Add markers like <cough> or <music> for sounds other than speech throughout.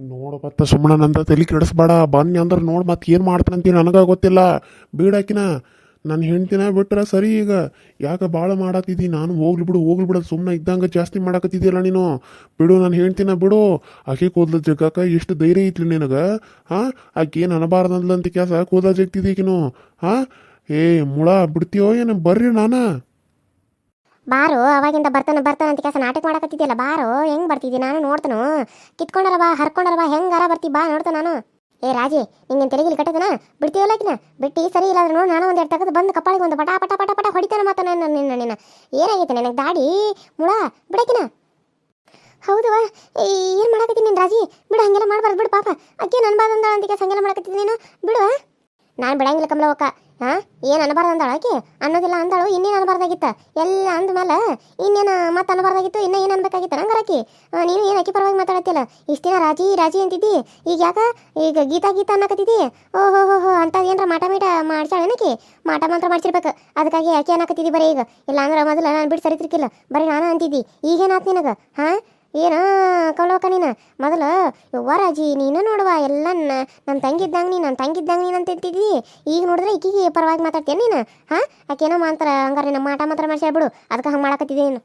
ನೋಡು ಮತ್ತೆ ಸುಮ್ಮನೆ ತಲೆ ಕೆಡಿಸ್ಬೇಡ. ಬನ್ನಿ ಅಂದ್ರೆ ನೋಡಿ ಮತ್ತೆ ಏನು ಮಾಡ್ತಾನಂತೀನಿ ನನಗೆ ಗೊತ್ತಿಲ್ಲ. ಬೀಡಾಕಿನ ನನ್ನ ಹೆಂಡ್ತಿನ ಬಿಟ್ರೆ ಸರಿ ಈಗ. ಯಾಕೆ ಭಾಳ ಮಾಡತ್ತಿದ್ದಿ ನಾನು ಹೋಗ್ಲಿ ಬಿಡು ಹೋಗ್ಲಿ ಬಿಡು. ಸುಮ್ಮನೆ ಇದ್ದಂಗೆ ಜಾಸ್ತಿ ಮಾಡಕತ್ತಿದ್ದೀಯಲ್ಲ ನೀನು. ಬಿಡು ನನ್ನ ಹೆಂಡ್ತಿನ ಬಿಡು. ಆಕೆ ಕೂದಲ ಜಗ್ಗಾಕ ಎಷ್ಟು ಧೈರ್ಯ ಐತ್ಲಿ ನಿನಗೆ. ಹಾಂ? ಆಕೆ ಏನು ಅನ್ನಬಾರ್ದಂದ್ಲಂತ ಕೆಲಸ ಕೂದಲ ಜಗ್ತಿದ್ದೀಕಿನು ಹಾಂ? ಏ, ಮುಳ, ಬಿಡ್ತೀಯೋ ಏನು? ಬರ್ರಿ ನಾನು. ಬಾರು, ಅವಾಗಿಂದ ಬರ್ತಾನೆ ಬರ್ತಾನೆ ಅಂತ ಕೆಲಸ ನಾಟಕ ಮಾಡಕತ್ತಿದ್ಯಲ್ಲ, ಬಾರು, ಹೆಂಗ್ ಬರ್ತಿದ್ದೀನಿ ನಾನು ನೋಡ್ತಾನು. ಕಿತ್ಕೊಂಡಾರ ಬಾ, ಹರ್ಕೊಂಡಾರ ಬಾ ಹೆಂಗಾರ ಬರ್ತಿ ಬಾ ನೋಡ್ತಾನ ನಾನು. ಏ ರಾಜಿ ನಿಂಗೆ ತೆಲಗಿಲಿ ಕಟ್ಟದನ? ಬಿಡ್ತೀವಲ್ಲ ಆಕಿನ ಬಿಟ್ಟು ಸರಿ ಇಲ್ಲ ನೋಡಿ, ನಾನು ಒಂದು ಎರಡು ತಗದು ಬಂದು ಕಪ್ಪಾಳಿಗೆ ಒಂದು ಪಟ ಪಟ ಪಟ ಪಟ ಹೊಡಿತಾನೆ ಮಾತ ನನ್ನ, ನಿನ್ನ ನಿನ್ನ. ಏನಾಗೈತೆ ನನಗೆ ದಾಡಿ, ಮುಳ, ಬಿಡಕಿನ? ಹೌದವ ಏನು ಮಾಡಕತ್ತೀನಿ ನೀನು ರಾಜಿ? ಬಿಡು, ಹಂಗೆಲ್ಲ ಮಾಡಬಾರ್ದು, ಬಿಡು ಪಾಪ. ಅಕ್ಕಿ ನನ್ನ ಬಾದಂದ ಅಂತ ಕೆಲಸ ಹಂಗೆಲ್ಲ ಮಾಡಕತ್ತಿದ್ದೀನಿ ನೀನು? ಬಿಡುವ ನಾನು ಬಿಡಂಗಿಲ್ಲ ಕಮಲವಕ್ಕ ಹಾ ಏನು ಅನ್ಬಾರ್ದು ಅಂದಾಳ ಆಕೆ? ಅನ್ನೋದಿಲ್ಲ ಅಂದಾಳು, ಇನ್ನೇನು ಅನ್ಬಾರ್ದಾಗಿತ್ತ? ಎಲ್ಲ ಅಂದ್ಮೇಲೆ ಇನ್ನೇನು ಮತ್ತೆ ಅನ್ಬಾರ್ದಾಗಿತ್ತು, ಇನ್ನೂ ಏನು ಅನ್ಬೇಕಾಗಿತ್ತು ನಂಗೆ ಆಕಿ ನೀನು ಏನು ಆಕಿ ಪರವಾಗಿ ಮಾತಾಡತ್ತಿಲ್ಲ ಇಷ್ಟಿನ ರಾಜಿ ರಾಜಿ ಅಂತಿದ್ದಿ? ಈಗ ಯಾಕ? ಈಗ ಗೀತಾ ಗೀತಾ ಅನ್ನಕತ್ತಿದ್ದಿ? ಓ ಹೋ ಹೋ ಹೋ ಅಂತ ಏನರ ಮಾಟ ಮೀಟ ಮಾಡ್ಸಾಳೇನಕಿ ಮಾಟ ಮಾತ್ರ ಮಾಡ್ಸಿರ್ಬೇಕು. ಅದಕ್ಕಾಗಿ ಯಾಕೆ ಅನ್ನಕತ್ತಿದ್ದಿ ಬರೀ ಈಗ. ಇಲ್ಲ ಅಂದ್ರೆ ಮೊದಲು ನಾನು ಬಿಟ್ಟು ಸರಿತಿರ್ಕಿಲ್ಲ. ಬರೀ ನಾನು ಅಂತಿದ್ದಿ. ಈಗೇನಾತ್ ನಿನಗೆ? ಹಾಂ? ಏನ? ಕವಲೋಕ ನೀನು ಮೊದಲು, ಯವ್ವ ರಾಜಿ, ನೀನು ನೋಡುವ ಎಲ್ಲ ನನ್ನ ತಂಗಿದ್ದಂಗೆ ನೀನು ನನ್ನ ತಂಗಿದ್ದಂಗೆ ನೀನು ಅಂತ ಅಂತಿದ್ದಿ ಈಗ ನೋಡಿದ್ರೆ ಈಕಿಗೆ ಪರವಾಗಿ ಮಾತಾಡ್ತೀಯ ನೀನು? ಹಾಂ? ಆಕೇನೋ ಮಾತ್ರ, ಹಂಗಾರೆ ನಮ್ಮ ಮಾಟ ಮಾತ್ರ ಬಿಡು. ಅದಕ್ಕೆ ಹಂಗೆ ಮಾಡಕತ್ತಿದ್ದೆ ನೀನು.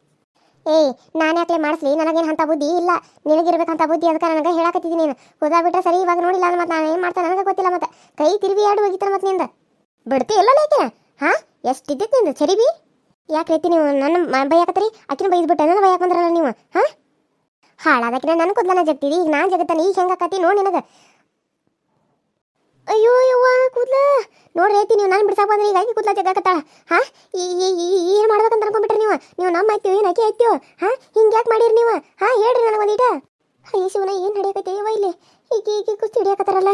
ಏಯ್ ನಾನು ಯಾಕೆ ಮಾಡಿಸ್ಲಿ? ನನಗೇನು ಅಂತ ಬುದ್ಧಿ ಇಲ್ಲ. ನಿನಗಿರ್ಬೇಕಂತ ಬುದ್ಧಿ ಅದಕ್ಕೆ ನನಗೆ ಹೇಳಕತ್ತಿದ್ದೀನಿ ನೀನು. ಹೋದಾ ಬಿಟ್ರೆ ಸರಿ, ಇವಾಗ ನೋಡಿಲ್ಲ ಅಂದ್ರೆ ಮತ್ತೆ ನಾನು ಏನು ಮಾಡ್ತಾನೆ ನನಗೆ ಗೊತ್ತಿಲ್ಲ ಮತ್ತೆ. ಕೈ ತಿರುವಿ ಆಡು ಹೋಗಿತ್ತ ಮತ್ತೆ ನಿಂದ. ಬಿಡ್ತಿ ಎಲ್ಲ ಲೇಕೆ ಹಾಂ? ಎಷ್ಟು ಇದ್ದಿತ್ತು ನಿಂದು? ಚರಿಬಿ? ಯಾಕೆ ರೀತಿ ನೀವು ನನ್ನ ಮ ಆಕಿನ ಬೈದ್ಬಿಟ್ಟೆ, ನನ್ನ ಬೈಯಾಕ ಹಾಕಂದ್ರಲ್ಲ ನೀವು. ಹಾಂ? ಹಾಳಾದಕಿನ ನನ್ನ ಕೂದಲನ ಜಗ್ತಿದಿ ಈಗ ನಾನು ಜಗತ್ತಾನೆ ಈಗ ಹೆಂಗಾಕತಿ ನೋಡಿ ನಿನಗೆ. ಅಯ್ಯೋ, ಯವ್ವ, ಕೂದ್ಲ. ನೋಡ್ರಿ ಐತಿ, ನೀವು ನಾನು ಬಿಡ್ಸಾಕ ಬಂದ್ರೆ. ಈಗ ಆಕಿ ಕೂದ್ಲ ಜಗ್ಗಾಕತ್ತಾಳ. ಹಾ? ಈ ಏನು ಮಾಡ್ಬೇಕಂತ ಅನ್ಕೊಂಡ್ಬಿಟ್ರಿ ನೀವು? ನೀವು ನಮ್ಮ ಐತಿಯೋ ಏನು ಆಕೆ ಐತಿಯೋ ಹಾ? ಹಿಂಗೆ ಯಾಕೆ ಮಾಡಿರಿ ನೀವು? ಹಾ, ಹೇಳ್ರಿ ನನಗೆ ಒಂದೀಟ ಅಯ್ಯ, ಶಿವನ, ಏನು ನಡೆಯಕತ್ತೆ? ಯವ್ವ, ಇಲ್ಲಿ. ಈಗ ಈಗ ಕುಸ್ತಿ ಹಿಡಿಯಾಕತ್ತಾರಲ್ಲ?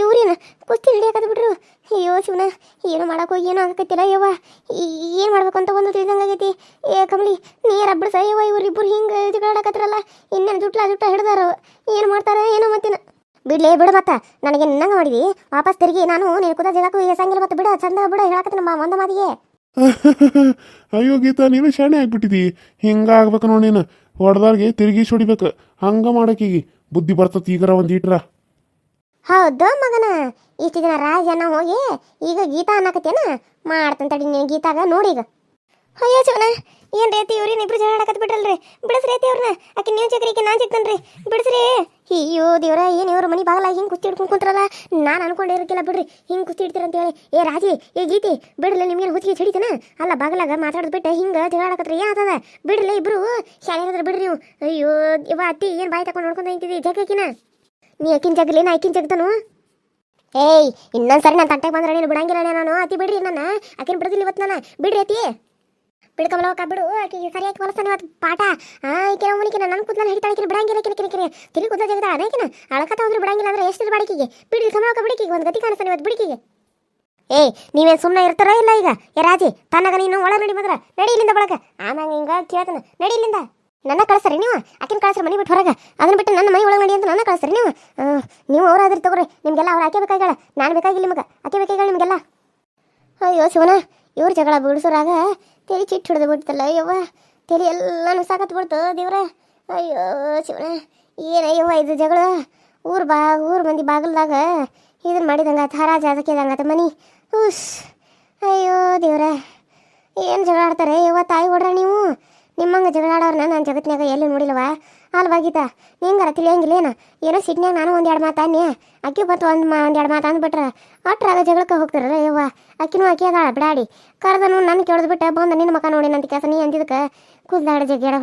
ಇವ್ರೇನ ಕುಸ್ತಿ ಹಿಡಿಯಾಕತ್ ಬಿಟ್ರು. ಅಯ್ಯೋ ಶಿವನ, ಏನು ಮಾಡಕ್ ಹೋಗಿ, ಏನೋ ಆಗಕತ್ತಿಲ್ಲ, ಯವ್ವ. ಏನು ಮಾಡ್ಬೇಕು ಅಂತ ಒಂದು ತಿಳಿದಂಗಾಗೈತಿ ಏ, ಕಮಲಿ ನೀರು ಬಿಡ್ಸ ಯವ್ವ ಇವ್ರಿಬ್ರು ಹಿಂಗೆ ಜಗಳಾಡಕತ್ತಾರಲ್ಲ ಇನ್ನೇನು ಜುಟ್ಲ ಜುಟ್ಲ ಹಿಡ್ದಾರ. ಏನು ಮಾಡ್ತಾರ, ಏನೋ ಮತ್ತಿನ. ಬಿಡ್ಲೇ, ಬಿಡು ಮತ್ತ. ನನಗೆ ನಿನ್ನಂಗ ಮಾಡಿದಿ? ವಾಪಸ್ ತಿರುಗಿ ನಾನು ನೀನು ಕುದ ಜಗಾಕು ಎಸಂಗಿಲ್ಲ ಮತ್ತೆ ಬಿಡ, ಚಂದ ಬಿಡ ಹೇಳಕತ್ತ ಮಾ, ಒಂದ ಮಾತಿಗೆ. <laughs> ಅಯ್ಯೋ ಗೀತಾ ನೀನು ಶಾಣೆ ಆಗ್ಬಿಟ್ಟಿದಿ. ಹಿಂಗೆ ಆಗ್ಬೇಕು ನೋಡಿ ನೀನು. ಹೊಡೆದಾರ್ಗೆ ತಿರುಗಿ ಸುಡಿಬೇಕು. ಹಂಗ ಮಾಡಕ್ಕೀಗಿ ಬುದ್ಧಿ ಬರ್ತತಿ ಈಗರ ಒಂದು ಈಟ್ರ. ಹೌದು ಮಗನ. ಇಷ್ಟು ದಿನ ರಾಜನ ಹೋಗಿ ಈಗ ಗೀತಾ ಅನ್ನಕತ್ತೇನ? ಮಾಡ್ತಂತ ತಡಿ ನೀನು ಗೀತಾಗ ನೋಡಿ ಈಗ. ಅಯ್ಯೋ ಶಿವನ, ಏನ್ ರೇತಿ ಇವ್ರಿ ಇಬ್ರು ಜಗಳ ಆಡಕತ್ ಬಿಟ್ರಲ್ರಿ ಐತಿ ಅವ್ರನ್ನ ಆಕೆ ನೀವು ಚಕ್ರಿ ಈಕೆ ನಾನು ಬಿಡಸ್ರಿ ಬಿಡಿಸ್ರಿ. ಅಯ್ಯೋ ದೇವ್ರ ಏನು ಇವ್ರ ಮನೆ ಬಾಗಲ ಹಿಂಗೆ ಕುಸ್ತಿ ಹಿಡ್ಕೊಂಡು ಕುಂತ್ರಲ್ಲ? ನಾನು ಅನ್ಕೊಂಡಿರಕ್ಕಿಲ್ಲ ಬಿಡ್ರಿ, ಹಿಂಗೆ ಕುಸ್ತಿ ಹಿಡ್ತೀರ ಅಂತ ಹೇಳಿ. ಏ ರಾಜಿ, ಏ ಗೀತಿ ಬಿಡ್ರಲ್ಲ ನಿಮ್ಗೇನು ಹುಚ್ಚಿಗೆ ಹಿಡಿತನ ಅಲ್ಲ, ಬಾಗಲಾಗ ಮಾತಾಡೋದು ಬಿಟ್ಟು, ಹಿಂಗೆ ಜಗಳ ಆಡಕತ್ರಿ ಏನಾತದ ಬಿಡ್ಲಿ ಇಬ್ರು ಶಾಲೆಗಾದ್ರೆ ಬಿಡ್ರಿ ನೀವು. ಅಯ್ಯೋ ಇವ ಅತ್ತಿ, ಏನು ಬಾಯಿ ತಕೊಂಡು ನೋಡ್ಕೊಂಡು ನಿಂತಿದ್ದಿ? ಜಗ್ಗಕಿನ ನೀ ಅಕ್ಕಿನ ಜಗಲಿ ನಾ ಅಕ್ಕಿನ ಜಗ್ದನು ಏಯ್, ಇನ್ನೊಂದ್ಸರಿ ನಾನು ತಂಟೆಗೆ ಬಂದ್ರೆ ನೀನು ಬಿಡಂಗಿಲ್ಲ ನಾನು. ಅತಿ ಬಿಡ್ರಿ ನನ್ನ ಆಕಿನ ಬಿಡದಿಲ್ಲ ಇವತ್ತು ನಾನು. ಬಿಡ್ರಿ ಅತಿ ಬಿಡು ಕಮಲವಕ್ಕ ಬಿಡು. ಆಕಿಗೆ ಸರಿಯಾಗಿ ಕಲಿಸ್ತಾನೆ ಇವತ್ತು ಪಾಠ. ಆ, ಈಕಿನ ಅವನಿಗೆ ನನ್ನ ಕೂದಲನ್ನ ಹಿಡಿತಾಳೆ ಬಿಡಂಗಿಲ್ಲ ಆಕಿನ ಕಿನ ಕಿನ ತಿರುಗಿ ಕೂದಲ ಜಗದ ಅದಕ್ಕಿನ ಅಳಕತ್ತ ಹೋದ್ರೆ ಬಿಡಂಗಿಲ್ಲ ಅಂದ್ರೆ ಎಷ್ಟು ಬಾಡಿಕೆಗೆ ಬಿಡ್ರಿ ಕಮಲವಕ್ಕ ಬಿಡಿಕಿಗೆ ಒಂದು ಗತಿ ಕಾಣಿಸ್ತಾನೆ ಇವತ್ತು ಬಿಡಿಕೆಗೆ ಏ, ನೀವೇನು ಸುಮ್ಮನೆ ಇರ್ತಾರೋ ಇಲ್ಲ ಈಗ? ಏ, ರಾಜಿ ತನ್ನಗ ನೀನು ಒಳ ನಡಿ ಬಂದ್ರ ನಡಿ ಇಲ್ಲಿಂದ ಬಳಕ ಆಮ್ಯಾಗ ಹಿಂಗ ಕೇಳ್ತಾನೆ. ನಡಿ ಇಲ್ಲಿಂದ. ನನ್ನ ಕಳಿಸ್ರಿ ನೀವು. ಆಕಿನ ಕಳಿಸ್ರಿ ಮನೆ ಬಿಟ್ಟು ಹೊರಗೆ. ಅದನ್ನ ಬಿಟ್ಟು ನನ್ನ ಮನೆ ಒಳಗೆ ನಡಿ ಅಂತ ನನ್ನ ಕಳಿಸ್ರಿ ನೀವು. ನೀವು ಅವರಾದ್ರಿ ತಗೋರಿ. ನಿಮ್ಗೆಲ್ಲ ಅವ್ರು ಆಕೆ ಬೇಕಾಗಿಲ್ಲ ನಾನು ಬೇಕಾಗಿಲ್ಲ ನಿಮಗೆ. ಆಕೆ ಬೇಕಾಗಿಲ್ಲ ನಿಮಗೆಲ್ಲ. ಅಯ್ಯೋ, ಶಿವನ ಇವ್ರ ಜಗಳ ಬಿಡಿಸೋರಾಗ ತಲೆ ಚಿಟ್ಟು ಹಿಡಿದು ಬಿಡ್ತಲ್ಲ. ಅಯ್ಯವ್ವ ತಲೆ ಎಲ್ಲಾನು ಸಾಕತ್ ಬಿಡ್ತು ದೇವ್ರ. ಅಯ್ಯೋ, ಶಿವನ ಏನಯ್ಯವ್ವ ಇದು ಜಗಳ? ಊರು ಬಾ, ಊರು ಮಂದಿ ಬಾಗಲ್ದಾಗ ಮಾಡಿದಂಗ ಹರಾಜ ಅದಕ್ಕಿದಂಗತ ಮನಿ. ಉಸ್ ಅಯ್ಯೋ ದೇವ್ರ. ಏನು ಜಗಳ ಆಡ್ತಾರೆ? ಯವ್ವ, ತಾಯಿ ಹೊಡ್ರ ನೀವು? ನಿಮ್ಮಂಗೆ ಜಗಳ ಆಡೋರ್ನ ನಾನು ಜಗತ್ನ್ಯಾಗ ಎಲ್ಲೂ ನೋಡಿಲ್ವ? ಅಲ್ವಾ ಗೀತಾ? ನಿಂಗಾರ ತಿಳಿಯಂಗಿಲ್ಲ ಏನ? ಸಿಟ್ನ್ಯಾಗ ನಾನು ಒಂದು ಎರಡು ಮಾತು ಅಕ್ಕಿ ಬಂತು ಒಂದು ಮಾ ಒಂದು ಎರಡು ಮಾತು ಅಂದ್ಬಿಟ್ರೆ. ಅಟ್ರಾಗ ಜಗಳಕ್ಕೆ ಹೋಗ್ತಾರಲ್ಲ ಯವ್ವ ಅಕ್ಕಿನೂ ಅಕ್ಕಿ ಅದಾಳ, ಬಿಡಾಡಿ. ಕರೆದನು ನನ್ನ ಕೇಳಿದ್ಬಿಟ್ಟು, ಬಂದು ನಿನ್ನ ಮಕ ನೋಡಿ ನಂತ ಕೆಲಸ ನೀ ಅಂದಿದ್ದಕ್ಕೆ ಕುದ್ದಾಡ ಜಗ್ಗೇಡ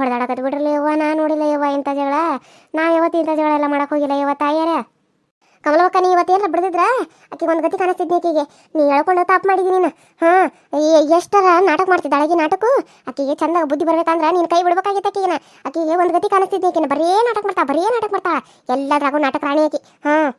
ಬಿಡ್ರಿ ಯವ್ವ ನಾ ನೋಡಿಲ್ಲ ಯವ್ವ ಇಂಥ ಜಗಳ. ನಾ ಯಾವತ್ತು ಇಂಥ ಜಗಳ ಎಲ್ಲ ಮಾಡೋಕ್ಕೋಗಿಲ್ಲ ಹೋಗಿಲ್ಲ ಯವ್ವ ತಾಯಿಯರ ಕಮಲವಕ್ಕ, ನೀ ಇವತ್ತೇನ ಬಿಡ್ದಿದ್ರ? ಆಕೆಗೆ ಒಂದು ಗತಿ ಕಾಣಿಸ್ತಿದ್ನಿ ಆಕೆಗೆ. ನೀ ಹೇಳ್ಕೊಂಡು ತಾಪ್ ಮಾಡಿದಿ ನೀನು. ಹಾಂ ಎಷ್ಟರ ನಾಟಕ ಮಾಡ್ತಿದ್ದಾಳೆ ಅಳಗಿ ನಾಟಕ? ಆಕೆಗೆ ಚಂದ ಬುದ್ಧಿ ಬರ್ಬೇಕಂದ್ರೆ ನೀನು ಕೈ ಬಿಡ್ಬೇಕಾಗಿತ್ತು ಆಕಿಗೆ ಆಕೆಗೆ ಒಂದು ಗತಿ ಕಾಣಿಸ್ತಿದ್ನಿ ಆಕೆನ. ಬರೀ ನಾಟಕ ಮಾಡ್ತಾ, ಬರೀ ನಾಟಕ ಮಾಡ್ತಾ. ಎಲ್ಲದ್ರಾಗೂ ನಾಟಕ ರಾಣಿ ಆಕಿ. ಹಾಂ.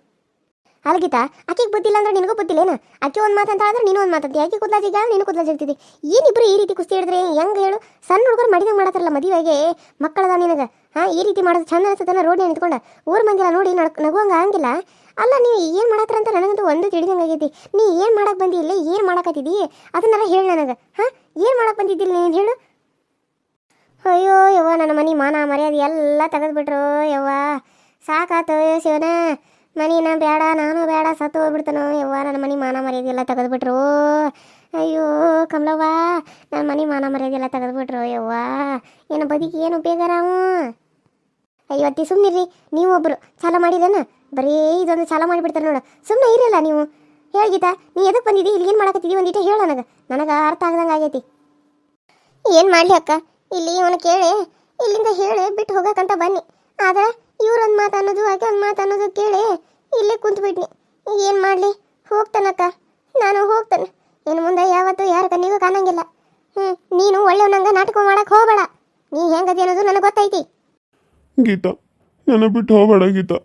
ಅಲ್ಗಿತ ಆಕೆಗೆ ಬುದ್ಧಿ ಇಲ್ಲ ಅಂದ್ರೆ ನಿನಗೂ ಬುದ್ಧಿ ಏನು? ಆಕಿ ಒಂದು ಮಾತಂತ ಹೇಳಿದ್ರೆ ನೀನು ಒಂದು ಮಾತಂತಿ ಆಕೆ ಕುದ್ಲ ಜಿಗ ನೀನು ಕುದ್ಲಾಜಿ ಜಿಗ್ತಿದ್ದಿ ಏನಿಬ್ರು ಈ ರೀತಿ ಕುಸ್ತಿ ಹಿಡಿದ್ರೆ ಹೆಂಗೆ ಹೇಳು? ಸಣ್ಣ ಹುಡುಗರು ಮಾಡಿದಂಗೆ ಮಾಡತ್ತಾರಲ್ಲ ಮದುವೆಗೆ? ಮಕ್ಕಳದ ನಿನಗೆ. ಹಾಂ, ಈ ರೀತಿ ಮಾಡೋದು ಚಂದ ಅನ್ಸುತ್ತಲ್ಲ, ರೋಡ್ ನಿಂತ್ಕೊಂಡು. ಊರು ಮಂದಿಲ್ಲ ನೋಡಿ ನಗುವಂಗ ಹಂಗಿಲ್ಲ ಅಲ್ಲ, ನೀವು ಏನು ಮಾಡತ್ರ ಅಂತ ನನಗಂತೂ ಒಂದು ತಿಳಿದಂಗೆ ಆಗೈತಿ ನೀ ಏನು ಮಾಡಕ್ಕೆ ಬಂದಿ ಇಲ್ಲ ಏನು ಮಾಡಕ್ಕತ್ತಿದ್ದಿ ಅದನ್ನೆಲ್ಲ ಹೇಳು ನನಗೆ. ಹಾಂ? ಏನು ಮಾಡಕ್ಕೆ ಬಂದಿದ್ದಿಲ್ಲ ನೀನು ಹೇಳು. ಅಯ್ಯೋ, ಯವ್ವ, ನನ್ನ ಮನೆ ಮಾನ, ಮರ್ಯಾದೆ ಎಲ್ಲ ತೆಗೆದ್ಬಿಟ್ರು, ಯವ್ವ. ಸಾಕಾತು ಶಿವನ ಮನಿನ ಬೇಡ ನಾನು ಬೇಡ ಸತ್ತು ಹೋಗ್ಬಿಡ್ತಾನೋ, ಯವ್ವ. ನನ್ನ ಮನೆ ಮಾನ ಮರ್ಯಾದೆಲ್ಲ ತೆಗೆದ್ಬಿಟ್ರು. ಅಯ್ಯೋ, ಕಮಲವ್ವ. ನನ್ನ ಮನೆ ಮಾನ ಮರ್ಯಾದೆಲ್ಲ ತೆಗೆದ್ಬಿಟ್ರು, ಯವ್ವ. ಏನು ಬದುಕಿ ಏನು ಉಪಯೋಗ ನಾವು ಅಯ್ಯೋ, ಅತ್ತಿ ಸುಮ್ಮನಿರಿ ನೀವೊಬ್ಬರು ಚಾಲ ಮಾಡಿರೇನ ಬರೀ ಇದೊಂದು ಸಾಲ ಮಾಡಿಬಿಡ್ತಾರೆ ನೋಡು. ಸುಮ್ಮನೆ ಇರಲ್ಲ ನೀವು. ಹೇಳಿ ಗೀತಾ, ನೀ ಎದಕ್ಕೆ ಬಂದಿದ್ದಿ? ಇಲ್ಲಿ ಏನು ಮಾಡಕತ್ತಿದ್ದೀವಿ ಒಂದಿಟ್ಟು ಹೇಳು ನನಗೆ. ನನಗೆ ಅರ್ಥ ಆಗ್ದಂಗೆ ಆಗೈತಿ. ಏನು ಮಾಡಲಿ ಅಕ್ಕ? ಇಲ್ಲಿ ಇವನು ಕೇಳಿ, ಇಲ್ಲಿಂದ ಹೇಳಿ ಬಿಟ್ಟು ಹೋಗಕ್ಕಂತ ಬನ್ನಿ. ಆದ್ರೆ ಇವ್ರೊಂದು ಮಾತು ಅನ್ನೋದು, ಆಕೆ ಒಂದು ಮಾತು ಅನ್ನೋದು ಕೇಳಿ ಇಲ್ಲೇ ಕುಂತ್ಬಿಟ್ನಿ. ಈಗ ಏನು ಮಾಡಲಿ? ಹೋಗ್ತಾನಕ್ಕ ನಾನು ಹೋಗ್ತಾನೆ. ಇನ್ನು ಮುಂದೆ ಯಾವತ್ತೂ ಯಾರ ಕಣ್ಣಿಗೂ ಕಾಣಂಗಿಲ್ಲ. ಹ್ಞೂ ನೀನು ಒಳ್ಳೆಯವನಂಗೆ ನಾಟಕ ಮಾಡಕ್ಕೆ ಹೋಗಬೇಡ. ನೀ ಹೆಂಗದಿ ಅನ್ನೋದು ನನಗೆ ಗೊತ್ತೈತಿ. ಗೀತಾ, ನನ್ನ ಬಿಟ್ಟು ಹೋಗಬೇಡ ಗೀತಾ.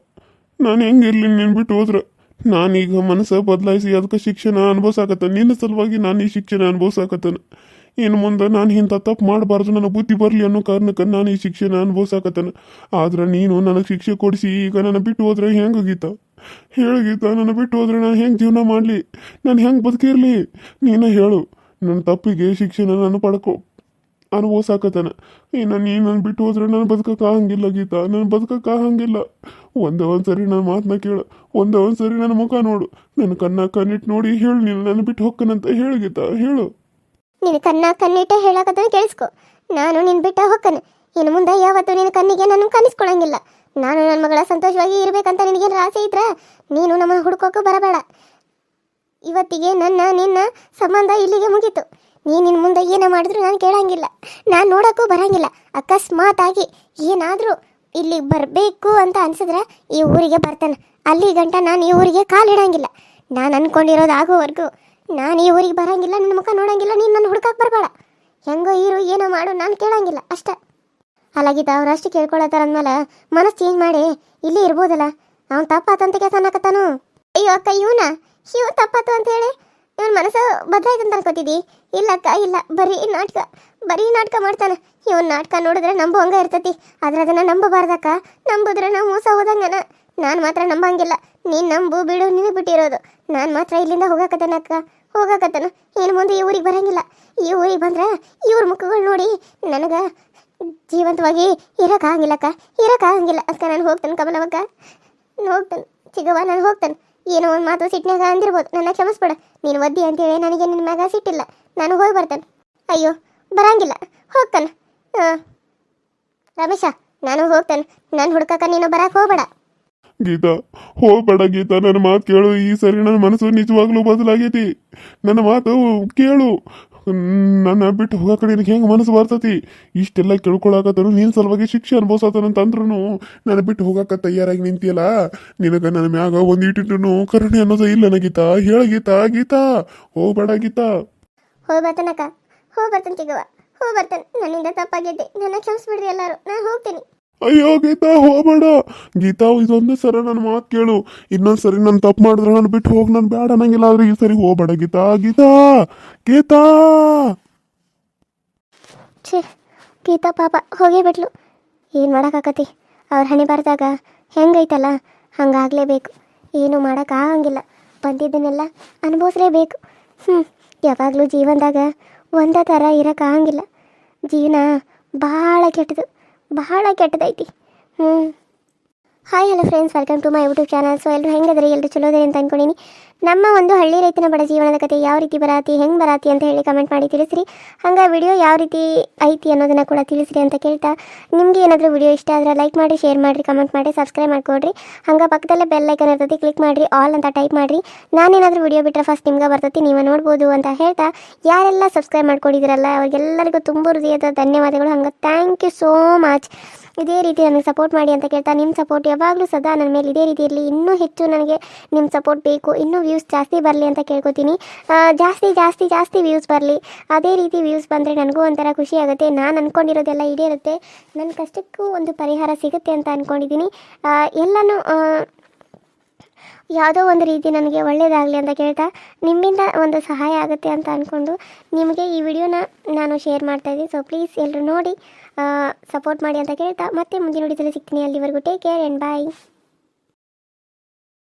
ನಾನು ಹೆಂಗಿರ್ಲಿ ನೀನು ಬಿಟ್ಟು ಹೋದ್ರೆ? ನಾನೀಗ ಮನಸ್ಸು ಬದಲಾಯಿಸಿ ಅದಕ್ಕೆ ಶಿಕ್ಷಣ ಅನುಭವಿಸಾಕತ್ತ ನಿನ್ನ ಸಲುವಾಗಿ ನಾನು ಈ ಶಿಕ್ಷಣ ಅನುಭವಿಸಾಕತ್ತನ? ಇನ್ನು ಮುಂದೆ ನಾನು ಇಂಥ ತಪ್ಪು ಮಾಡಬಾರ್ದು ನನ್ನ ಬುದ್ಧಿ ಬರಲಿ ಅನ್ನೋ ಕಾರಣಕ್ಕೆ ನಾನು ಈ ಶಿಕ್ಷಣ ಅನುಭವಿಸಾಕತ್ತನ? ಆದ್ರೆ ನೀನು ನನಗೆ ಶಿಕ್ಷೆ ಕೊಡಿಸಿ, ಈಗ ನನ್ನ ಬಿಟ್ಟು ಹೋದ್ರೆ ಹೆಂಗೆ ಗೀತ? ಹೇಳು ಗೀತ, ನನ್ನ ಬಿಟ್ಟು ಹೋದ್ರೆ ನಾನು ಹೆಂಗೆ ಜೀವನ ಮಾಡಲಿ? ನಾನು ಹೆಂಗೆ ಬದುಕಿರಲಿ? ನೀನು ಹೇಳು ನನ್ನ ತಪ್ಪಿಗೆ ಶಿಕ್ಷಣ ನಾನು ಪಡ್ಕೊ ಅನುಭವಿಸಾಕತ್ತಾನ ಇನ್ನು ನೀನು ನನ್ನ ಬಿಟ್ಟು ಹೋದ್ರೆ ನಾನು ಬದುಕಕ್ಕೆ ಆಗಂಗಿಲ್ಲ ಗೀತಾ. ನಾನು ಬದುಕಕ್ಕೆ ಆಗಂಗಿಲ್ಲ ಒಂದೇ ಒಂದು ಸರಿ ನನ್ನ ಮಾತನ್ನ ಕೇಳು. ಒಂದೇ ಒಂದು ಸರಿ ನನ್ನ ಮುಖ ನೋಡು. ನನ್ನ ಕಣ್ಣ ಕಣ್ಣಿಟ್ಟು ನೋಡಿ ಹೇಳು ನೀನು. ನನ್ನ ಬಿಟ್ಟು ಹೊಕ್ಕನಂತ ಹೇಳು ಗೀತಾ. ಹೇಳು. ನಿನ್ನ ಕಣ್ಣ ಕಣ್ಣಿಟ್ಟ ಹೇಳಕತ್ತ ಕೇಳಿಸ್ಕೊ. ನಾನು ನಿನ್ನ ಬಿಟ್ಟ ಹೊಕ್ಕನೆ. ಇನ್ನು ಮುಂದೆ ಯಾವತ್ತೂ ನಿನ್ನ ಕಣ್ಣಿಗೆ ನಾನು ಕಾಣಿಸ್ಕೊಳಂಗಿಲ್ಲ ನಾನು ನನ್ನ ಮಗಳ ಸಂತೋಷವಾಗಿ ಇರ್ಬೇಕಂತ ನಿನಗೇನು ಆಸೆ ಇದ್ರೆ? ನೀನು ನಮ್ಮ ಹುಡ್ಕೋಕೆ ಬರಬೇಡ. ಇವತ್ತಿಗೆ ನನ್ನ ನಿನ್ನ ಸಂಬಂಧ ಇಲ್ಲಿಗೆ ಮುಗೀತು. ನೀನು ನಿನ್ನ ಮುಂದೆ ಏನೇ ಮಾಡಿದ್ರು ನಾನು ಕೇಳಂಗಿಲ್ಲ. ನಾನು ನೋಡೋಕ್ಕೂ ಬರಂಗಿಲ್ಲ. ಅಕಸ್ಮಾತ್ ಆಗಿ ಏನಾದರೂ ಇಲ್ಲಿಗೆ ಬರಬೇಕು ಅಂತ ಅನ್ಸಿದ್ರೆ ಈ ಊರಿಗೆ ಬರ್ತಾನೆ. ಅಲ್ಲಿ ಗಂಟ ನಾನು ಈ ಊರಿಗೆ ಕಾಲಿಡಂಗಿಲ್ಲ ನಾನು ಅಂದ್ಕೊಂಡಿರೋದು ಆಗೋವರೆಗೂ ನಾನು ಈ ಊರಿಗೆ ಬರಂಗಿಲ್ಲ ನಿನ್ನ ಮುಖ ನೋಡಂಗಿಲ್ಲ, ನೀನು ನನ್ನ ಹುಡ್ಕಕ್ಕೆ ಬರಬೇಡ. ಹೆಂಗೋ ಇರು ಏನೋ ಮಾಡು, ನಾನು ಕೇಳಂಗಿಲ್ಲ, ಅಷ್ಟೆ. ಅಲ್ಲಾಗಿದ್ದ ಅವ್ರು ಅಷ್ಟು ಕೇಳ್ಕೊಳತ್ತಾರ ಅಂದ್ಮೇಲೆ ಮನಸ್ಸು ಚೇಂಜ್ ಮಾಡಿ, ಇಲ್ಲಿ ಇರ್ಬೋದಲ್ಲ? ಅವ್ನು ತಪ್ಪಾತಂತ ಕೆಲಸ ಅನ್ನಕತ್ತಾನು? ಅಯ್ಯೋ ಅಕ್ಕ, ಇವನ? ಇವ್ ತಪ್ಪಾತು ಅಂತ ಹೇಳಿ? ಇವನ್ ಮನಸ್ಸು ಬದಲಾಯ್ತು ಅಂತ ಅನ್ಕೋತಿದ್ದಿ? ಇಲ್ಲ ಅಕ್ಕ, ಇಲ್ಲ. ಬರೀ ನಾಟಕ ಬರೀ ನಾಟಕ ಮಾಡ್ತಾನೆ. ಇವನ್ ನಾಟಕ ನೋಡಿದ್ರೆ ನಂಬೋ ಹಂಗ ಇರ್ತತಿ. ಆದ್ರೆ ಅದನ್ನ ನಂಬಬಾರ್ದಕ್ಕ ನಂಬುದ್ರೆ ನಾವು ಮೋಸ ಹೋದಂಗನ. ನಾನು ಮಾತ್ರ ನಂಬಂಗಿಲ್ಲ. ನೀನು ನಂಬು, ಬಿಡು, ನಿನಗೆ ಬಿಟ್ಟಿರೋದು. ನಾನು ಮಾತ್ರ ಇಲ್ಲಿಂದ ಹೋಗಕತ್ತನಕ್ಕ ಹೋಗಕತ್ತನ. ಏನು ಮುಂದೆ ಈ ಊರಿಗೆ ಬರಂಗಿಲ್ಲ. ಈ ಊರಿಗೆ ಬಂದ್ರೆ ಇವ್ರ ಮುಖಗಳು ನೋಡಿ ನನಗೆ ಜೀವಂತವಾಗಿ ಇರೋಕ್ಕಾಗಂಗಿಲ್ಲಕ್ಕ ಇರೋಕ್ಕಾಗಂಗಿಲ್ಲ ಅಕ್ಕ ನಾನು ಹೋಗ್ತಾನೆ ಕಮಲವಕ್ಕ ಹೋಗ್ತೇನೆ. ಚಿಗವ್ವ, ನಾನು ಹೋಗ್ತಾನೆ. ಏನೋ ಒಂದು ಮಾತು ಸಿಟ್ನಾಗ ಅಂದಿರ್ಬೋದು. ನನ್ನ ಕ್ಷಮಿಸ್ಬೇಡ. ನೀನು ಒದ್ದಿ ಅಂತೇಳಿ ನನಗೆ ನಿನ್ನ ಮಗ ಸಿಟ್ಟಿಲ್ಲ ನಾನು ಹೋಗಿ ಬರ್ತೇನೆ. ಅಯ್ಯೋ, ಬರಂಗಿಲ್ಲ. ಹೋಗ್ತಾನೆ. ರಮೇಶ, ನಾನು ಹೋಗ್ತೇನೆ. ನಾನು ಹುಡ್ಕಕ್ಕ ನೀನು ಬರಕ್ ಹೋಗ್ಬೇಡ. ಗೀತಾ ಹೋಗ್ಬೇಡ ಗೀತಾ. ನನ್ನ ಮಾತು ಕೇಳು. ಈ ಸರಿ ನನ್ನ ಮನಸ್ಸು ನಿಜವಾಗ್ಲೂ ಬದಲಾಗೈತಿ. ನನ್ನ ಮಾತು ಕೇಳು. ನನ್ನ ಬಿಟ್ಟು ಹೋಗಕ್ಕೆ ನಿನಗೆ ಹೆಂಗೆ ಮನಸ್ಸು ಬರ್ತತಿ? ಇಷ್ಟೆಲ್ಲ ಕೇಳ್ಕೊಳಕತ್ತನು ನೀನು ಸಲುವಾಗಿ ಶಿಕ್ಷೆ ಅನ್ಭವಿಸತ್ತನಂತ ಅಂದ್ರೂ ನನ್ನ ಬಿಟ್ಟು ಹೋಗಕ್ಕೆ ತಯಾರಾಗಿ ನಿಂತಿಯಲ್ಲ? ನಿನಗೆ ನನ್ನ ಮ್ಯಾಗ ಒಂದಿಟ್ಟು ಕರುಣೆ ಅನ್ನೋದು ಇಲ್ಲ ನನ್ನ ಗೀತಾ. ಹೇಳ ಗೀತಾ ಗೀತಾ. ಹೋಗ್ಬೇಡ ಗೀತಾ. ಹೋಗಿ ಬರ್ತಾನಕ್ಕ. ಹೋಗಿ ಬರ್ತಾನೆ ಹೋಗಿ ಬರ್ತೇನೆ. ನನ್ನಿಂದ ತಪ್ಪಾಗಿದ್ದೆ ನನ್ನ ಕ್ಷಮಿಸ್ಬಿಡ್ರಿ ಎಲ್ಲರೂ. ನಾನು ಹೋಗ್ತೀನಿ. ಅಯ್ಯೋ, ಗೀತಾ, ಹೋಗ್ಬೇಡ. ಗೀತಾ, ಇದೊಂದೇ ಸರಿ ನನ್ನ ಮಾತು ಕೇಳು. ಇನ್ನೊಂದು ಸರಿ ನಾನು ತಪ್ಪು ಮಾಡಿದ್ರೆ ನಾನು ಬಿಟ್ಟು ಹೋಗಿ, ನಾನು ಬೇಡ ಅನ್ನಂಗಿಲ್ಲ ಆದ್ರೆ ಈ ಸರಿ ಹೋಗ್ಬೇಡ, ಗೀತಾ ಗೀತಾ ಗೀತಾ. ಛೇ, ಗೀತಾ ಪಾಪ, ಹೋಗೇ ಬಿಟ್ಲು. ಏನು ಮಾಡೋಕ್ಕಾಕತಿ ಅವ್ರ ಹಣೆ ಬರ್ದಾಗ ಹೆಂಗೈತಲ್ಲ? ಹಂಗಾಗಲೇಬೇಕು. ಏನು ಮಾಡೋಕ್ಕಾಗಂಗಿಲ್ಲ. ಬಂದಿದ್ದನ್ನೆಲ್ಲ ಅನುಭವಿಸ್ಲೇಬೇಕು. ಹ್ಞೂ ಯಾವಾಗಲೂ ಜೀವನದಾಗ ಒಂದೇ ಥರ ಇರೋಕ್ಕಾಗಂಗಿಲ್ಲ. ಜೀವನ ಭಾಳ ಕೆಟ್ಟದು ಭಾಳ ಕೆಟ್ಟದೈತಿ. ಹ್ಞೂ hi hello friends welcome to my YouTube channel so ಎಲ್ಲರೂ ಹೆಂಗದ್ರಿ ಎಲ್ಲರೂ ಚಲೋ ಅದ್ರಿ ಅಂತ ಅನ್ಕೊಂಡಿನಿ. ನಮ್ಮ ಒಂದು ಹಳ್ಳಿ ರೈತನ ಬಡ ಜೀವನದ ಕತೆ ಯಾವ ರೀತಿ ಬರಾತಿ ಹೆಂಗೆ ಬರಾತಿ ಅಂತ ಹೇಳಿ ಕಮೆಂಟ್ ಮಾಡಿ ತಿಳಿಸ್ರಿ. ಹಂಗೆ ವಿಡಿಯೋ ಯಾವ ರೀತಿ ಐತಿ ಅನ್ನೋದನ್ನ ಕೂಡ ತಿಳಿಸ್ರಿ ಅಂತ ಕೇಳ್ತಾ. ನಿಮಗೆ ಏನಾದರೂ ವಿಡಿಯೋ ಇಷ್ಟ ಆದರೆ ಲೈಕ್ ಮಾಡಿ ಶೇರ್ ಮಾಡಿರಿ ಕಮೆಂಟ್ ಮಾಡಿ ಸಬ್ಸ್ಕ್ರೈಬ್ ಮಾಡ್ಕೊಡ್ರಿ. ಹಂಗೆ ಪಕ್ಕದಲ್ಲೇ ಬೆಲ್ ಐಕನ್ ಇರ್ತೈತಿ ಕ್ಲಿಕ್ ಮಾಡಿರಿ ಆಲ್ ಅಂತ ಟೈಪ್ ಮಾಡಿರಿ. ನಾನೇನಾದ್ರೂ ವಿಡಿಯೋ ಬಿಟ್ಟರೆ ಫಸ್ಟ್ ನಿಮ್ಗೆ ಬರ್ತೈತಿ, ನೀವು ನೋಡ್ಬೋದು ಅಂತ ಹೇಳ್ತಾ. ಯಾರೆಲ್ಲ ಸಬ್ಸ್ಕ್ರೈಬ್ ಮಾಡ್ಕೊಂಡಿದ್ದೀರಲ್ಲ ಅವ್ರಿಗೆಲ್ಲರಿಗೂ ತುಂಬ ಹೃದಯದ ಧನ್ಯವಾದಗಳು. ಹಂಗೆ ಥ್ಯಾಂಕ್ ಯು ಸೋ ಮಚ್ ಇದೇ ರೀತಿ ನನಗೆ ಸಪೋರ್ಟ್ ಮಾಡಿ ಅಂತ ಕೇಳ್ತಾ ನಿಮ್ಮ ಸಪೋರ್ಟ್ ಯಾವಾಗಲೂ ಸದಾ ನನ್ನ ಮೇಲೆ ಇದೇ ರೀತಿ ಇರಲಿ. ಇನ್ನೂ ಹೆಚ್ಚು ನನಗೆ ನಿಮ್ಮ ಸಪೋರ್ಟ್ ಬೇಕು. ಇನ್ನೂ ವ್ಯೂಸ್ ಜಾಸ್ತಿ ಬರಲಿ ಅಂತ ಕೇಳ್ಕೊತೀನಿ. ಜಾಸ್ತಿ ಜಾಸ್ತಿ ಜಾಸ್ತಿ ವ್ಯೂಸ್ ಬರಲಿ. ಅದೇ ರೀತಿ ವ್ಯೂಸ್ ಬಂದರೆ ನನಗೂ ಒಂಥರ ಖುಷಿ ಆಗುತ್ತೆ. ನಾನು ಅಂದ್ಕೊಂಡಿರೋದೆಲ್ಲ ಈಡೇರುತ್ತೆ. ನನ್ನ ಕಷ್ಟಕ್ಕೂ ಒಂದು ಪರಿಹಾರ ಸಿಗುತ್ತೆ ಅಂತ ಅಂದ್ಕೊಂಡಿದ್ದೀನಿ ಎಲ್ಲನೂ ಯಾವುದೋ ಒಂದು ರೀತಿ ನನಗೆ ಒಳ್ಳೆಯದಾಗಲಿ ಅಂತ ಕೇಳ್ತಾ ನಿಮ್ಮಿಂದ ಒಂದು ಸಹಾಯ ಆಗುತ್ತೆ ಅಂತ ಅಂದ್ಕೊಂಡು ನಿಮಗೆ ಈ ವಿಡಿಯೋನ ನಾನು ಶೇರ್ ಮಾಡ್ತಾ ಇದ್ದೀನಿ. ಸೊ ಪ್ಲೀಸ್ ಎಲ್ಲರೂ ನೋಡಿ. ಸಪೋರ್ಟ್ ಮಾಡಿ ಅಂತ ಕೇಳ್ತಾ ಮತ್ತೆ ಮುಂದಿನ ವಿಡಿಯೋದಲ್ಲಿ ಸಿಗ್ತೀನಿ. ಅಲ್ಲಿವರೆಗೂ ಟೇಕ್ ಕೇರ್ ಆ್ಯಂಡ್ ಬಾಯ್